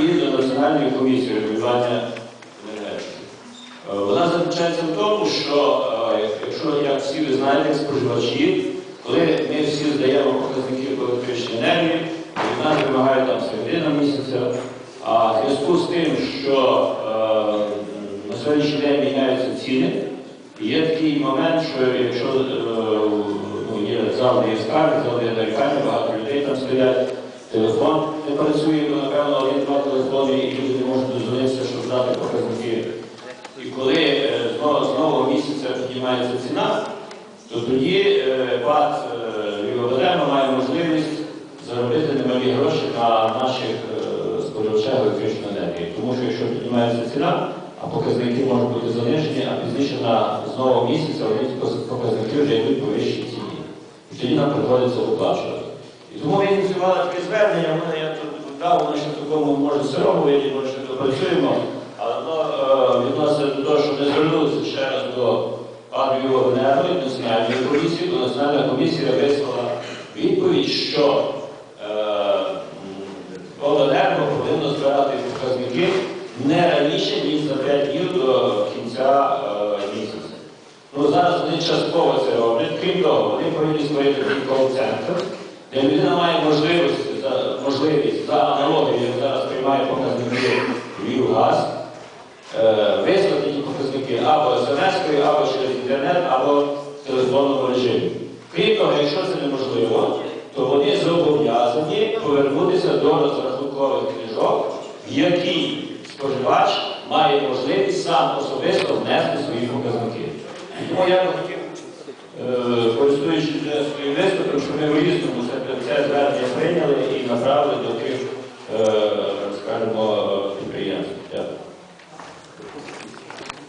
і до Національної комісії регулювання енергетики. Вона заключається в тому, що е, якщо, як всі ви знаєте, споживачі, коли ми всі здаємо показники по електричній енергії, від нас вимагає там середина місяця, а в зв'язку з тим, що е, на сьогоднішній день міняються ціни, є такий момент, що якщо е, ну, є зал, є скарги, зал, де є нарікання, багато людей там стоять, телефон не працює, бо, напевно, один-два і люди не можуть дозвонитися, щоб дати показники. І коли е, знову, з нового місяця піднімається ціна, то тоді е, ПАД має можливість заробити немалі гроші на наших е, споживачах електричної енергії. Тому що якщо піднімається ціна, а показники можуть бути занижені, а пізніше на з нового місяця вони показники вже йдуть по вищій ціні. І тоді нам приходиться виплачувати. І тому ми ініціювали таке звернення, я тут дав, воно ще такому може сирому виді, може ще допрацюємо, але воно е, відноситься до того, що ми звернулися ще раз до Львівобенерго і Національної комісії, то Національна комісія вислала відповідь, що е, обленерго повинно збирати показники не раніше, ніж за 5 днів до кінця е, місяця. Ну, зараз вони частково це роблять. Крім того, вони повинні створити кол-центр, де людина має можливість можливість за аналогією, як зараз приймає показники Львівгаз, е, вислати ті показники або смс-кою, або через інтернет, або в телефонному режимі. Крім того, якщо це неможливо, то вони зобов'язані повернутися до розрахункових книжок, в які споживач має можливість сам особисто внести свої показники. Тому я хотів, е, користуючись своїм виступом, що ми виїздимо це, це звернення прийняли